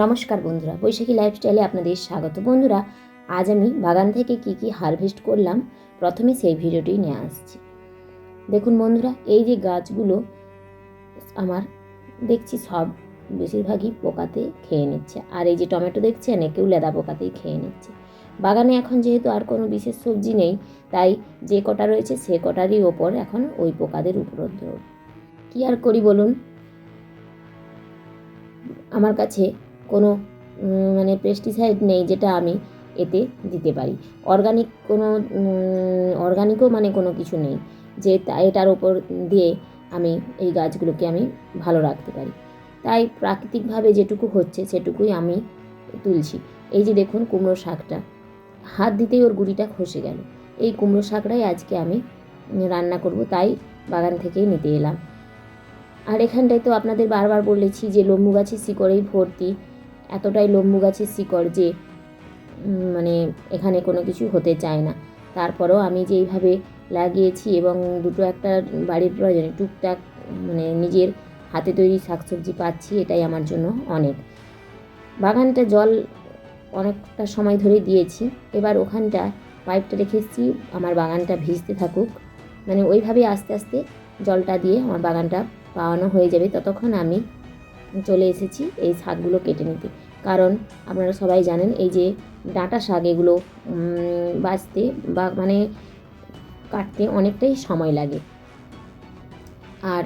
নমস্কার বন্ধুরা, বৈশাখী লাইফস্টাইলে আপনাদের স্বাগত। বন্ধুরা, আজ আমি বাগান থেকে কি কি হারভেস্ট করলাম, প্রথমে সেই ভিডিওটি নিয়ে আসছি। দেখুন বন্ধুরা, এই যে গাছগুলো আমার দেখছি সব বেশিরভাগই পোকাতে খেয়ে নিচ্ছে। আর এই যে টমেটো দেখছেন, একেও লেদা পোকাতেই খেয়ে নিচ্ছে। বাগানে এখন যেহেতু আর কোনো বিশেষ সবজি নেই, তাই যে কটা রয়েছে সে কটারই ওপর এখন ওই পোকাদের উপদ্রব। কী আর করি বলুন? আমার কাছে কোনো মানে পেস্টিসাইড নেই যেটা আমি এতে দিতে পারি। অর্গানিক কোনো অর্গানিকও মানে কোনো কিছু নেই যে এটার ওপর দিয়ে আমি এই গাছগুলোকে আমি ভালো রাখতে পারি। তাই প্রাকৃতিকভাবে যেটুকু হচ্ছে সেটুকুই আমি তুলছি। এই যে দেখুন কুমড়ো শাকটা, হাত দিতেই ওর গুড়িটা খসে গেল। এই কুমড়ো শাকটাই আজকে আমি রান্না করব, তাই বাগান থেকেই নিতে এলাম। আর এখানটায় তো আপনাদের বারবার বলেছি যে লম্বু গাছের শিকড়েই ভর্তি। এতটাই লম্বু গাছের শিকড় যে মানে এখানে কোনো কিছু হতে চায় না। তারপরেও আমি যে এইভাবে লাগিয়েছি এবং দুটো একটা বাড়ির প্রয়োজনে টুকটাক মানে নিজের হাতে তৈরি শাকসবজি পাচ্ছি, এটাই আমার জন্য অনেক। বাগানটা জল অনেকটা সময় ধরে দিয়েছি। এবার ওখানটা পাইপটা রেখেছি আমার বাগানটা ভিজতে থাকুক। মানে ওইভাবেই আস্তে আস্তে জলটা দিয়ে আমার বাগানটা পাওয়ানো হয়ে যাবে। ততক্ষণ আমি চলে এসেছি এই শাকগুলো কেটে নিতে। কারণ আপনারা সবাই জানেন এই যে ডাঁটা শাক এগুলো বাছতে বা মানে কাটতে অনেকটাই সময় লাগে। আর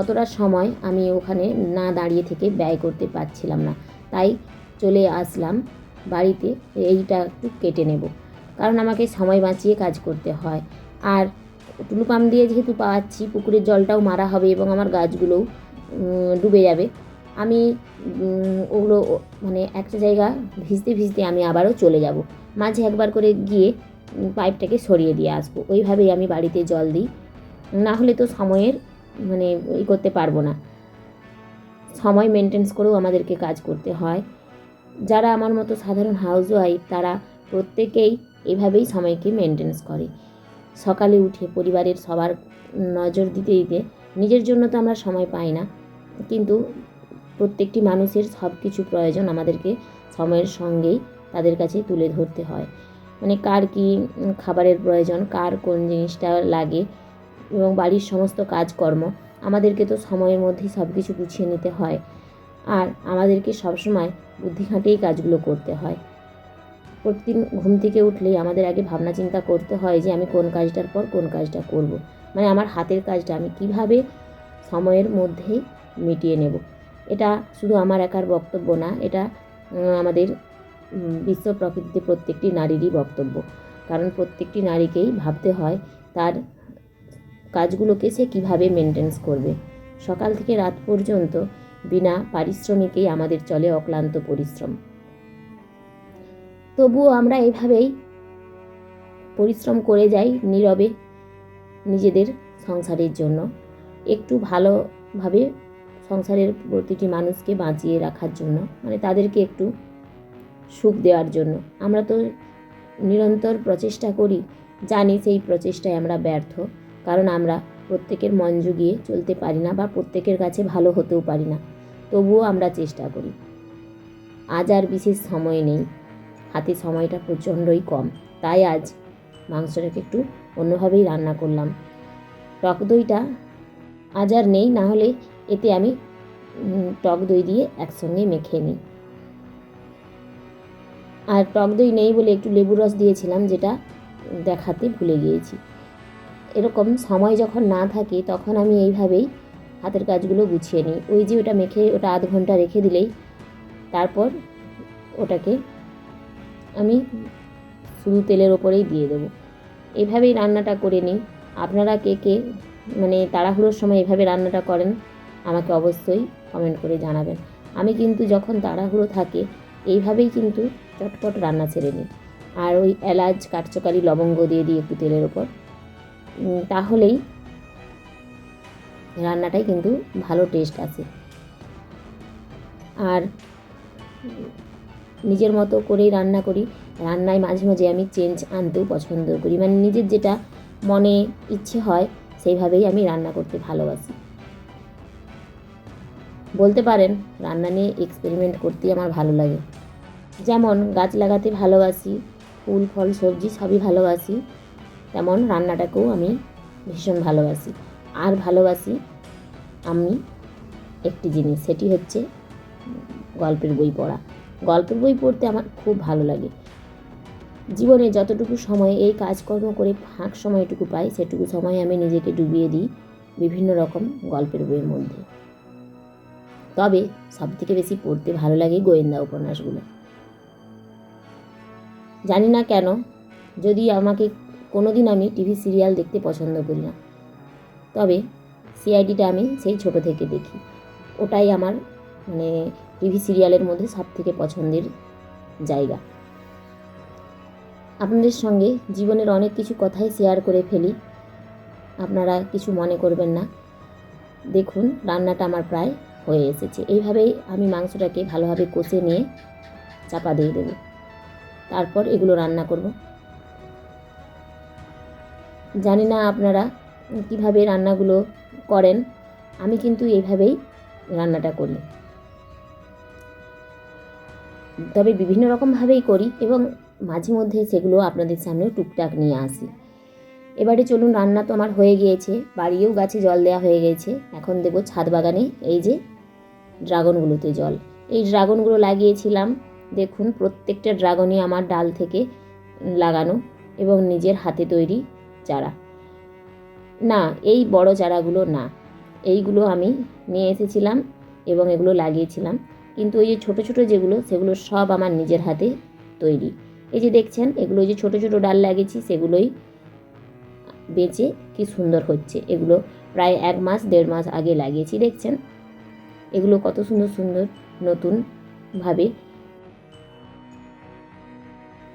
অতটা সময় আমি ওখানে না দাঁড়িয়ে থেকে ব্যয় করতে পারছিলাম না। তাই চলে আসলাম বাড়িতে, এইটা একটু কেটে নেব। কারণ আমাকে সময় বাঁচিয়ে কাজ করতে হয়। আর টুলু পাম্প দিয়ে যেহেতু পাচ্ছি পুকুরের জলটাও মারা হবে এবং আমার গাছগুলোও ডুবে যাবে। আমি ওগুলো মানে একটা জায়গা ভিজতে ভিজতে আমি আবারও চলে যাব। মাঝে একবার করে গিয়ে পাইপটাকে সরিয়ে দিয়ে আসব। ওইভাবেই আমি বাড়িতে জল দিই। না হলে তো সময়ের মানে ই করতে পারব না। সময় মেনটেন্স করেও আমাদেরকে কাজ করতে হয়। যারা আমার মতো সাধারণ হাউস ওয়াইফ তারা প্রত্যেকেই এভাবেই সময়কে মেনটেন্স করে। সকালে উঠে পরিবারের সবার নজর দিতে দিতে, নিজের জন্য তো আমরা সময় পাই না। কিন্তু প্রত্যেকটি মানুষের সব কিছু প্রয়োজন আমাদেরকে সময়ের সঙ্গেই তাদের কাছে তুলে ধরতে হয়। মানে কার কি খাবারের প্রয়োজন, কার কোন জিনিসটা লাগে এবং বাড়ির সমস্ত কাজকর্ম আমাদেরকে তো সময়ের মধ্যেই সব কিছু গুছিয়ে নিতে হয়। আর আমাদেরকে সবসময় বুদ্ধি খাটিয়েই কাজগুলো করতে হয়। প্রতিদিন ঘুম থেকে উঠলেই আমাদের আগে ভাবনা চিন্তা করতে হয় যে আমি কোন কাজটার পর কোন কাজটা করব। মানে আমার হাতের কাজটা আমি কীভাবে সময়ের মধ্যেই মিটিয়ে নেব। এটা শুধু আমার একার বক্তব্য না, এটা আমাদের বিশ্ব প্রকৃতিতে প্রত্যেকটি নারীরই বক্তব্য। কারণ প্রত্যেকটি নারীকেই ভাবতে হয় তার কাজগুলোকে সে কীভাবে মেনটেন্স করবে। সকাল থেকে রাত পর্যন্ত বিনা পারিশ্রমিকেই আমাদের চলে অক্লান্ত পরিশ্রম। তবুও আমরা এভাবেই পরিশ্রম করে যাই নীরবে নিজেদের সংসারের জন্য। একটু ভালোভাবে সংসারের প্রতিটি মানুষকে বাঁচিয়ে রাখার জন্য মানে তাদেরকে একটু সুখ দেওয়ার জন্য। আমরা তো নিরন্তর প্রচেষ্টা করি, জানি সেই প্রচেষ্টায় আমরা ব্যর্থ, কারণ আমরা প্রত্যেকের মন জুগিয়ে চলতে পারি না বা প্রত্যেকের কাছে ভালো হতেও পারি না। তবুও আমরা চেষ্টা করি। আজ আর বিশেষ সময় নেই। হাতে সময়টা প্রচণ্ডই কম। তাই আজ মাংসটাকে একটু অন্যভাবেই রান্না করলাম। টক দইটা আজ আর নেই, না হলে এতে আমি টক দই দিয়ে একসঙ্গে মেখে নিই। আর টক দই নেই বলে একটু লেবুর রস দিয়েছিলাম যেটা দেখাতে ভুলে গিয়েছি। এরকম সময় যখন না থাকে তখন আমি এইভাবেই হাতের কাজগুলো গুছিয়ে নিই। ওই যে ওটা মেখে, ওটা আধ ঘণ্টা রেখে দিলেই তারপর ওটাকে আমি শুধু তেলের ওপরেই দিয়ে দেবো। এভাবেই রান্নাটা করে নিই। আপনারা কে কে মানে তাড়াহুড়োর সময় এভাবে রান্নাটা করেন আমাকে অবশ্যই কমেন্ট করে জানাবেন। আমি কিন্তু যখন তাড়াহুড়ো থাকে, এইভাবেই কিন্তু চটপট রান্না ছেড়ে নিই আর ওই এলাচ কাঠচকারি লবঙ্গ দিয়ে দিই একটু তেলের ওপর। তাহলেই রান্নাটাই কিন্তু ভালো টেস্ট আসে। আর নিজের মতো করেই রান্না করি। রান্নায় মাঝে মাঝে আমি চেঞ্জ আনতেও পছন্দ করি। মানে নিজের যেটা মনে ইচ্ছে হয়, সেইভাবেই আমি রান্না করতে ভালোবাসি। বলতে পারেন, রান্না নিয়ে এক্সপেরিমেন্ট করতেই আমার ভালো লাগে। যেমন, গাছ লাগাতে ভালোবাসি, ফুল, ফল, সবজি সবই ভালোবাসি, তেমন রান্নাটাকেও আমি ভীষণ ভালোবাসি। আর ভালোবাসি আমি একটি জিনিস, সেটি হচ্ছে গল্পের বই পড়া। গল্পের বই পড়তে আমার খুব ভালো লাগে। জীবনে যতটুকু সময় এই কাজকর্ম করে ফাঁক সময়টুকু পাই, সেটুকু সময় আমি নিজেকে ডুবিয়ে দিই বিভিন্ন রকম গল্পের বইয়ের মধ্যে। তবে সবথেকে বেশি পড়তে ভালো লাগে গোয়েন্দা উপন্যাসগুলো। জানি না কেন, যদি আমাকে কোনো দিন আমি টিভি সিরিয়াল দেখতে পছন্দ করি না, তবে সিআইডিটা আমি সেই ছোট থেকে দেখি। ওটাই আমার মানে টিভি সিরিয়ালের মধ্যে সব থেকে পছন্দের জায়গা। আপনাদের সঙ্গে জীবনের অনেক কিছু কথাই শেয়ার করে ফেলি। আপনারা কিছু মনে করবেন না। দেখুন, রান্নাটা আমার প্রায় হয়ে এসেছে। এইভাবেই আমি মাংসটাকে ভালোভাবে কষে নিয়ে চাপা দিয়ে দেবো। তারপর এগুলো রান্না করব। জানি না আপনারা কীভাবে রান্নাগুলো করেন। আমি কিন্তু এইভাবেই রান্নাটা করি। তবে বিভিন্ন রকমভাবেই করি এবং মাঝে মধ্যে সেগুলো আপনাদের সামনে টুকটাক নিয়ে আসি। এবারে চলুন, রান্না তো আমার হয়ে গিয়েছে। বাড়িও গাছে জল দেওয়া হয়ে গেছে। এখন দেবো ছাদ বাগানে। এই যে ড্রাগনগুলোতে জল। এই ড্রাগনগুলো লাগিয়েছিলাম, দেখুন প্রত্যেকটা ড্রাগনই আমার ডাল থেকে লাগানো এবং নিজের হাতে তৈরি চারা। না, এই বড় চারাগুলো না। এইগুলো আমি নিয়ে এসেছিলাম এবং এগুলো লাগিয়েছিলাম। কিন্তু ওই যে ছোটো ছোটো যেগুলো, সেগুলো সব আমার নিজের হাতে তৈরি। এই যে দেখছেন, এগুলো যে ছোটো ছোটো ডাল লাগিয়েছি, সেগুলোই বেঁচে কি সুন্দর হচ্ছে। এগুলো প্রায় এক মাস, দেড় মাস আগে লাগিয়েছি, দেখছেন? এগুলো কত সুন্দর সুন্দর নতুনভাবে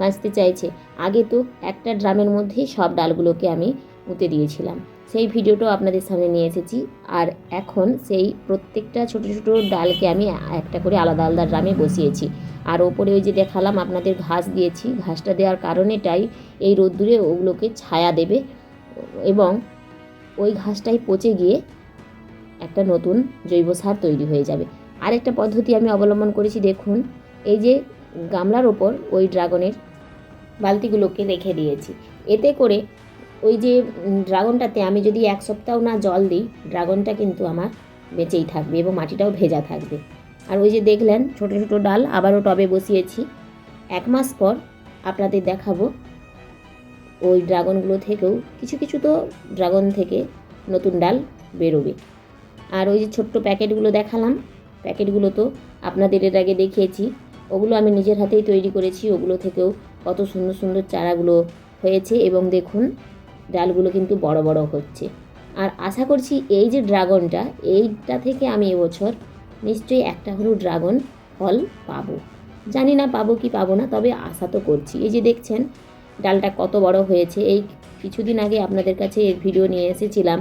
বাঁচতে চাইছে। আগে তো একটা ড্রামের মধ্যেই সব ডালগুলোকে আমি পুঁতে দিয়েছিলাম। সেই ভিডিওটাও আপনাদের সামনে নিয়ে এসেছি। আর এখন সেই প্রত্যেকটা ছোট ছোট ডালকে আমি একটা করে আলাদা আলাদা ড্রামে বসিয়েছি। আর ওপরে ওই যে দেখালাম আপনাদের ঘাস দিয়েছি। ঘাসটা দেওয়ার কারণেটাই এই রোদ্দুরে ওগুলোকে ছায়া দেবে এবং ওই ঘাসটাই পচে গিয়ে একটা নতুন জৈব সার তৈরি হয়ে যাবে। আরেকটা পদ্ধতি আমি অবলম্বন করেছি, দেখুন। এই যে গামলার ওপর ওই ড্রাগনের বালতিগুলোকে রেখে দিয়েছি। এতে করে ওই যে ড্রাগনটাতে আমি যদি এক সপ্তাহ না জল দিই, ড্রাগনটা কিন্তু আমার বেঁচেই থাকবে এবং মাটিটাও ভেজা থাকবে। আর ওই যে দেখলেন, ছোট ছোট ডাল আবারও টবে বসিয়েছি। এক মাস পর আপনাদের দেখাবো ওই ড্রাগনগুলো থেকেও কিছু কিছু তো ড্রাগন থেকে নতুন ডাল বেরোবে। আর ওই যে ছোট্ট প্যাকেটগুলো দেখালাম, প্যাকেটগুলো তো আপনাদের এর আগে দেখিয়েছি, ওগুলো আমি নিজের হাতেই তৈরি করেছি, ওগুলো থেকেও কত সুন্দর সুন্দর চারাগুলো হয়েছে এবং দেখুন, ডালগুলো কিন্তু বড় বড় হচ্ছে। আর আশা করছি এই যে ড্রাগনটা, এইটা থেকে আমি এবছর নিশ্চয়ই একটা হলেও ড্রাগন ফল পাবো। জানি না পাবো কি পাবো না, তবে আশা তো করছি। এই যে দেখছেন, ডালটা কত বড় হয়েছে, এই কিছুদিন আগে আপনাদের কাছে এর ভিডিও নিয়ে এসেছিলাম,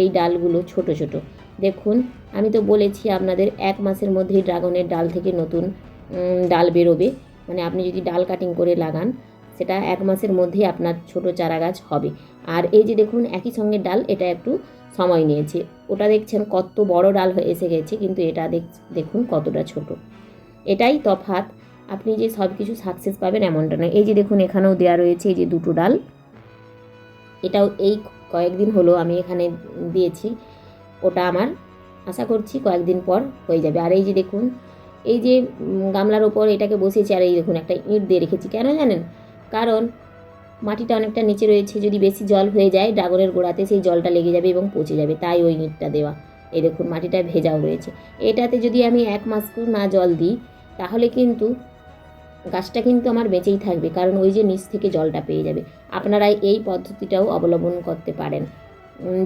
এই ডালগুলো ছোট ছোট। দেখুন, আমি তো বলেছি আপনাদের এক মাসের মধ্যেই ড্রাগনের ডাল থেকে নতুন ডাল বেরোবে। মানে আপনি যদি ডাল কাটিং করে লাগান, সেটা এক মাসের মধ্যেই আপনার ছোট চারা গাছ হবে। আর এই যে দেখুন, একই সঙ্গে ডাল, এটা একটু সময় নিয়েছে। ওটা দেখছেন কত বড় ডাল হয়ে এসে গেছে, কিন্তু এটা দেখ, দেখুন কতটা ছোট। এটাই তফাৎ। আপনি যে সব কিছু সাকসেস পাবেন এমনটা নয়। এই যে দেখুন, এখানেও দেওয়া রয়েছে এই যে দুটো ডাল। এটাও এই কয়েকদিন হলো আমি এখানে দিয়েছি। ওটা আমার আশা করছি কয়েকদিন পর হয়ে যাবে। আর এই যে দেখুন, এই যে গামলার ওপর এটাকে বসিয়েছি আর এই দেখুন একটা ইঁট দিয়ে রেখেছি। কেন জানেন? কারণ মাটিটা অনেকটা নিচে রয়েছে, যদি বেশি জল হয়ে যায় ড্রাগনের গোড়াতে সেই জলটা লেগে যাবে এবং পচে যাবে, তাই ওই ইঁটটা দেওয়া। এই দেখুন, মাটিটা ভেজাও রয়েছে। এটাতে যদি আমি এক মাস না জল দিই, তাহলে কিন্তু গাছটা কিন্তু আমার বেঁচেই থাকবে, কারণ ওই যে নিচ থেকে জলটা পেয়ে যাবে। আপনারা এই পদ্ধতিটাও অবলম্বন করতে পারেন।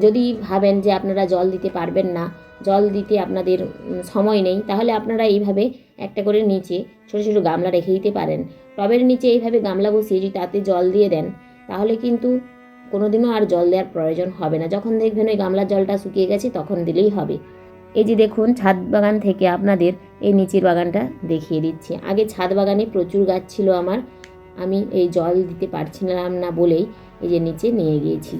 যদি ভাবেন যে আপনারা জল দিতে পারবেন না, জল দিতে আপনাদের সময় নেই, তাহলে আপনারা এইভাবে একটা করে নিচে ছোটো ছোটো গামলা রেখে দিতে পারেন। টবের নিচে এইভাবে গামলা বসিয়ে যদি তাতে জল দিয়ে দেন, তাহলে কিন্তু কোনোদিনও আর জল দেওয়ার প্রয়োজন হবে না। যখন দেখবেন ওই গামলার জলটা শুকিয়ে গেছে, তখন দিলেই হবে। এই যে দেখুন, ছাদ বাগান থেকে আপনাদের এই নিচের বাগানটা দেখিয়ে দিচ্ছি। আগে ছাদ বাগানে প্রচুর গাছ ছিল আমার। আমি এই জল দিতে পারছিলাম না বলেই এই যে নিচে নিয়ে গিয়েছি।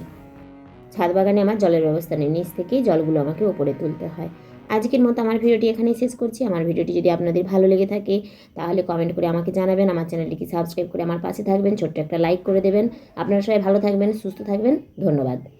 ছাদ বাগানে আমার জলের ব্যবস্থা নেই। নিচ থেকেই জলগুলো আমাকে ওপরে তুলতে হয়। আজকের মতো আমার ভিডিওটি এখানেই শেষ করছি। আমার ভিডিওটি যদি আপনাদের ভালো লেগে থাকে, তাহলে কমেন্ট করে আমাকে জানাবেন। আমার চ্যানেলটিকে সাবস্ক্রাইব করে আমার পাশে থাকবেন। ছোট্ট একটা লাইক করে দেবেন। আপনারা সবাই ভালো থাকবেন, সুস্থ থাকবেন। ধন্যবাদ।